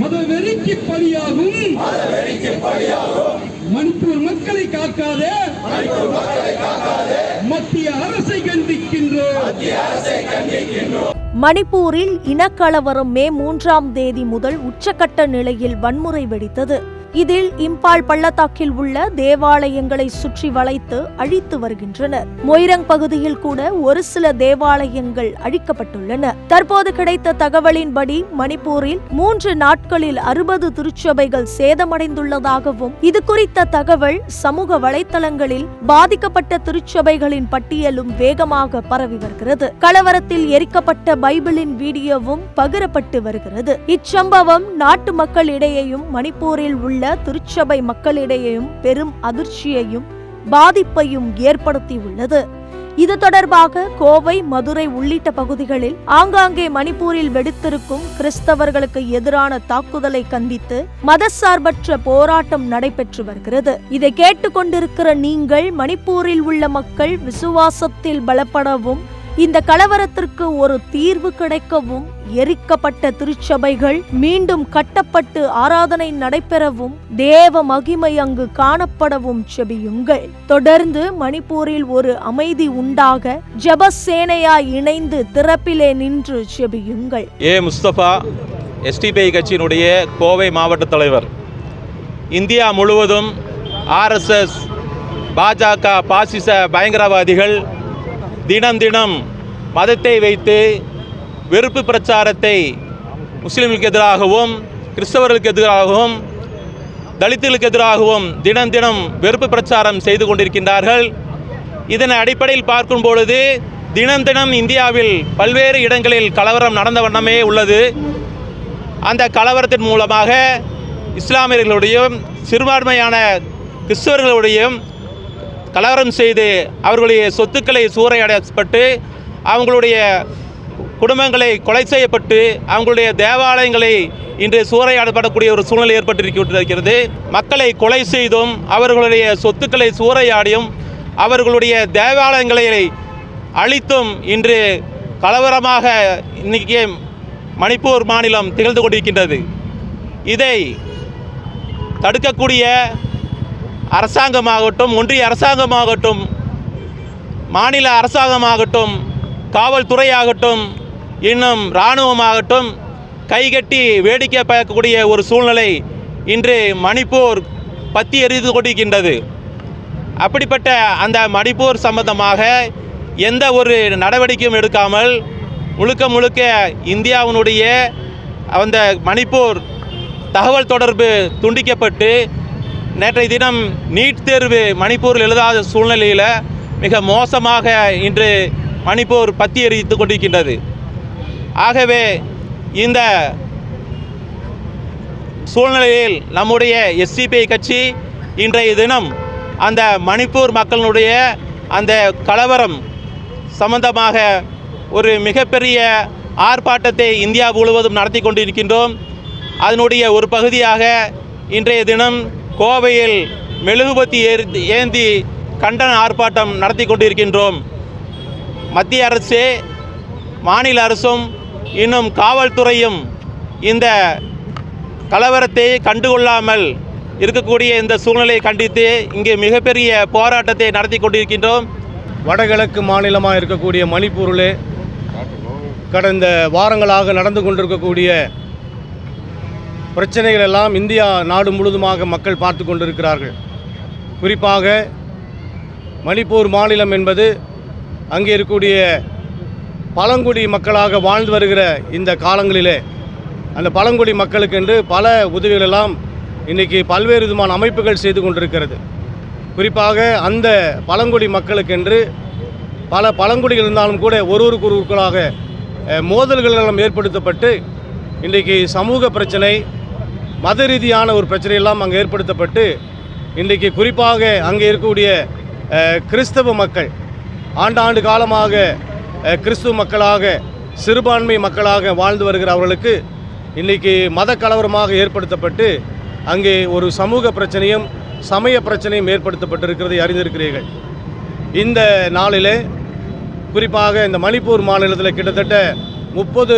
மத வெறிக்கு பலியாகும் மணிப்பூர் மக்களை காக்காத. மத்திய அரசை கண்டிக்கின்றோம். மணிப்பூரில் இனக்கலவரம் மே மூன்றாம் தேதி முதல் உச்சக்கட்ட நிலையில் வன்முறை வெடித்தது. இதில் இம்பால் பள்ளத்தாக்கில் உள்ள தேவாலயங்களை சுற்றி வளைத்து அழித்து வருகின்றனர். மொய்ரங் பகுதியில் கூட ஒரு சில தேவாலயங்கள் அழிக்கப்பட்டுள்ளன. தற்போது கிடைத்த தகவலின்படி மணிப்பூரில் மூன்று நாட்களில் அறுபது திருச்சபைகள் சேதமடைந்துள்ளதாகவும் இது குறித்த தகவல் சமூக வலைத்தளங்களில் பாதிக்கப்பட்ட திருச்சபைகளின் பட்டியலும் வேகமாக பரவி வருகிறது. கலவரத்தில் எரிக்கப்பட்ட பைபிளின் வீடியோவும் பகிரப்பட்டு வருகிறது. இச்சம்பவம் நாட்டு மக்களிடையேயும் மணிப்பூரில் உள்ள திருச்சபை மக்களிடையேயும் பெரும் அதிர்ச்சியையும் பாதிப்பையும் ஏற்படுத்தியுள்ளது. இது தொடர்பாக கோவை மதுரை உள்ளிட்ட பகுதிகளில் ஆங்காங்கே மணிப்பூரில் வெடித்திருக்கும் கிறிஸ்தவர்களுக்கு எதிரான தாக்குதலை கண்டித்து மதசார்பற்ற போராட்டம் நடைபெற்று வருகிறது. இதை கேட்டுக்கொண்டிருக்கிற நீங்கள் மணிப்பூரில் உள்ள மக்கள் விசுவாசத்தில் பலப்படவும் இந்த கலவரத்திற்கு ஒரு தீர்வு கிடைக்கவும் எரிக்கப்பட்ட திருச்சபைகள் மீண்டும் கட்டப்பட்டு ஆராதனை நடைபெறவும் தேவ மகிமை அங்கு காணப்படவும் செபியுங்கள். தொடர்ந்து மணிப்பூரில் ஒரு அமைதி உண்டாக ஜபசேனையா இணைந்து திறப்பிலே நின்று செபியுங்கள். ஏ முஸ்தபா எஸ்டிபிஐ கட்சியினுடைய கோவை மாவட்ட தலைவர். இந்தியா முழுவதும் ஆர்எஸ்எஸ் பாஜக பாசிச பயங்கரவாதிகள் தினம் தினம் மதத்தை வைத்து வெறுப்பு பிரச்சாரத்தை முஸ்லீம்களுக்கு எதிராகவும் கிறிஸ்தவர்களுக்கு எதிராகவும் தலித்துகளுக்கு எதிராகவும் தினம் தினம் வெறுப்பு பிரச்சாரம் செய்து கொண்டிருக்கின்றார்கள். இதன் அடிப்படையில் பார்க்கும் பொழுது தினம் தினம் இந்தியாவில் பல்வேறு இடங்களில் கலவரம் நடந்த வண்ணமே உள்ளது. அந்த கலவரத்தின் மூலமாக இஸ்லாமியர்களுடையும் சிறுபான்மையான கிறிஸ்தவர்களுடையும் கலவரம் செய்து அவர்களுடைய சொத்துக்களை சூறையாடப்பட்டு அவங்களுடைய குடும்பங்களை கொலை செய்யப்பட்டு அவங்களுடைய தேவாலயங்களை இன்று சூறையாடப்படக்கூடிய ஒரு சூழ்நிலை ஏற்பட்டிருக்கிறது. மக்களை கொலை செய்தும் அவர்களுடைய சொத்துக்களை சூறையாடியும் அவர்களுடைய தேவாலயங்களை அழித்தும் இன்று கலவரமாக இன்றைக்கி மணிப்பூர் மாநிலம் திகழ்ந்து கொண்டிருக்கின்றது. இதை தடுக்கக்கூடிய அரசாங்கமாகட்டும் ஒன்றிய அரசாங்கமாகட்டும் மாநில அரசாங்கமாகட்டும் காவல்துறையாகட்டும் இன்னும் இராணுவமாகட்டும் கைகட்டி வேடிக்கை பார்க்கக்கூடிய ஒரு சூழ்நிலை இன்று மணிப்பூர் பத்தி எரிந்து கொண்டிருக்கின்றது. அப்படிப்பட்ட அந்த மணிப்பூர் சம்பந்தமாக எந்த ஒரு நடவடிக்கையும் எடுக்காமல் முழுக்க முழுக்க இந்தியாவினுடைய அந்த மணிப்பூர் தகவல் தொடர்பு துண்டிக்கப்பட்டு நேற்றைய தினம் நீட் தேர்வு மணிப்பூரில் எழுதாத சூழ்நிலையில் மிக மோசமாக இன்று மணிப்பூர் பத்தி எரித்து கொண்டிருக்கின்றது. ஆகவே இந்த சூழ்நிலையில் நம்முடைய எஸ்சிபிஐ கட்சி இன்றைய தினம் அந்த மணிப்பூர் மக்களுடைய அந்த கலவரம் சம்பந்தமாக ஒரு மிகப்பெரிய ஆர்ப்பாட்டத்தை இந்தியா முழுவதும் நடத்தி கொண்டிருக்கின்றோம். அதனுடைய ஒரு பகுதியாக இன்றைய தினம் கோவையில் மெழுகுபத்தி ஏந்தி ஏந்தி கண்டன ஆர்ப்பாட்டம் நடத்தி கொண்டிருக்கின்றோம். மத்திய அரசே மாநில அரசும் இன்னும் காவல்துறையும் இந்த கலவரத்தை கண்டுகொள்ளாமல் இருக்கக்கூடிய இந்த சூழ்நிலையை கண்டித்து இங்கே மிகப்பெரிய போராட்டத்தை நடத்தி கொண்டிருக்கின்றோம். வடகிழக்கு மாநிலமாக இருக்கக்கூடிய மணிப்பூரில் கடந்த வாரங்களாக நடந்து கொண்டிருக்கக்கூடிய பிரச்சனைகள் எல்லாம் இந்தியா நாடு முழுதுமாக மக்கள் பார்த்து கொண்டிருக்கிறார்கள். குறிப்பாக மணிப்பூர் மாநிலம் என்பது அங்கே இருக்கக்கூடிய பழங்குடி மக்களாக வாழ்ந்து வருகிற இந்த காலங்களிலே அந்த பழங்குடி மக்களுக்கென்று பல உதவிகள் எல்லாம் இன்றைக்கி பல்வேறு விதமான அமைப்புகள் செய்து கொண்டிருக்கிறது. குறிப்பாக அந்த பழங்குடி மக்களுக்கென்று பல பழங்குடிகள் இருந்தாலும் கூட ஒருவருக்கு ஒருவருக்களாக மோதல்கள் எல்லாம் ஏற்படுத்தப்பட்டு இன்றைக்கு சமூக பிரச்சனை மத ரீதியான ஒரு பிரச்சனையெல்லாம் அங்கே ஏற்படுத்தப்பட்டு இன்றைக்கு குறிப்பாக அங்கே இருக்கக்கூடிய கிறிஸ்தவ மக்கள் ஆண்டாண்டு காலமாக கிறிஸ்துவ மக்களாக சிறுபான்மை மக்களாக வாழ்ந்து வருகிற அவர்களுக்கு இன்றைக்கி மத கலவரமாக ஏற்படுத்தப்பட்டு அங்கே ஒரு சமூக பிரச்சனையும் சமய பிரச்சனையும் ஏற்படுத்தப்பட்டிருக்கிறதை அறிந்திருக்கிறீர்கள். இந்த நாளிலே குறிப்பாக இந்த மணிப்பூர் மாநிலத்தில் கிட்டத்தட்ட முப்பது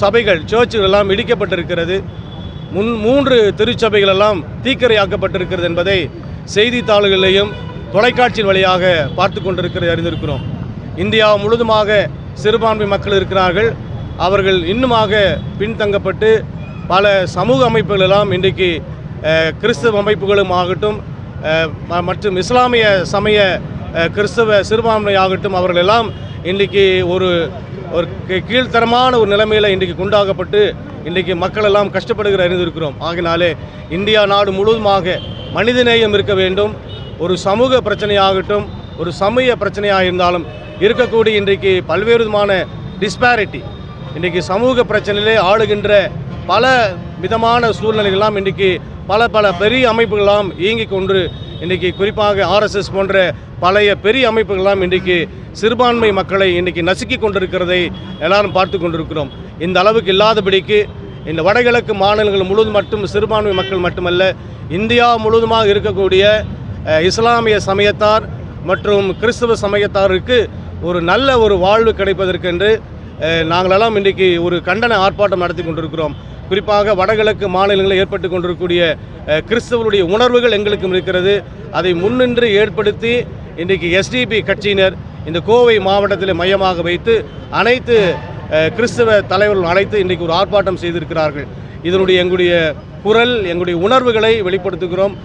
சபைகள் சர்ச்சுகள் எல்லாம் இடிக்கப்பட்டிருக்கிறது. முன் மூன்று திருச்சபைகள் எல்லாம் தீக்கரையாக்கப்பட்டிருக்கிறது என்பதை செய்தித்தாள்களிலேயும் தொலைக்காட்சியின் வழியாக பார்த்து கொண்டிருக்கிறது அறிந்திருக்கிறோம். இந்தியா முழுதுமாக சிறுபான்மை மக்கள் இருக்கிறார்கள். அவர்கள் இன்னுமாக பின்தங்கப்பட்டு பல சமூக அமைப்புகள் எல்லாம் இன்றைக்கு கிறிஸ்தவ அமைப்புகளும் ஆகட்டும் ம- மற்றும் இஸ்லாமிய சமய கிறிஸ்தவ சிறுபான்மை ஆகட்டும் அவர்கள் எல்லாம் ஒரு ஒரு கீ- கீழ்த்தரமான ஒரு நிலைமையில் இன்றைக்கு குண்டாகப்பட்டு இன்றைக்கு மக்கள் எல்லாம் கஷ்டப்படுகிற அறிந்திருக்கிறோம். ஆகினாலே இந்தியா நாடு முழுவதுமாக மனிதநேயம் இருக்க வேண்டும். ஒரு சமூக பிரச்சனையாகட்டும் ஒரு சமய பிரச்சனையாக இருந்தாலும் இருக்கக்கூடிய இன்றைக்கு பல்வேறு விதமான டிஸ்பாரிட்டி இன்றைக்கி சமூக பிரச்சனையிலே ஆளுகின்ற பல விதமான சூழ்நிலைகள்லாம் இன்றைக்கி பல பல பெரிய அமைப்புகளாம் இயங்கிக் கொண்டு இன்றைக்கி குறிப்பாக ஆர்எஸ்எஸ் போன்ற பழைய பெரிய அமைப்புகள்லாம் இன்றைக்கி சிறுபான்மை மக்களை இன்றைக்கி நசுக்கி கொண்டிருக்கிறதை எல்லாரும் பார்த்து கொண்டிருக்கிறோம். இந்த அளவுக்கு இல்லாதபடிக்கு இந்த வடகிழக்கு மாநிலங்கள் முழுவதும் மட்டும் சிறுபான்மை மக்கள் மட்டுமல்ல இந்தியா முழுவதுமாக இருக்கக்கூடிய இஸ்லாமிய சமயத்தார் மற்றும் கிறிஸ்தவ சமயத்தாருக்கு ஒரு நல்ல ஒரு வாழ்வு கிடைப்பதற்கென்று நாங்களெல்லாம் இன்றைக்கு ஒரு கண்டன ஆர்ப்பாட்டம் நடத்தி கொண்டிருக்கிறோம். குறிப்பாக வடகிழக்கு மாநிலங்களில் ஏற்பட்டு கொண்டிருக்கக்கூடிய கிறிஸ்தவருடைய உணர்வுகள் எங்களுக்கும் இருக்கிறது. அதை முன்னின்று ஏற்படுத்தி இன்றைக்கு எஸ்டிபி கட்சியினர் இந்த கோவை மாவட்டத்தில் மையமாக வைத்து அனைத்து கிறிஸ்தவ தலைவர்கள் அழைத்து இன்றைக்கு ஒரு ஆர்ப்பாட்டம் செய்திருக்கிறார்கள். இதனுடைய எங்களுடைய குரல் எங்களுடைய உணர்வுகளை வெளிப்படுத்துகிறோம்.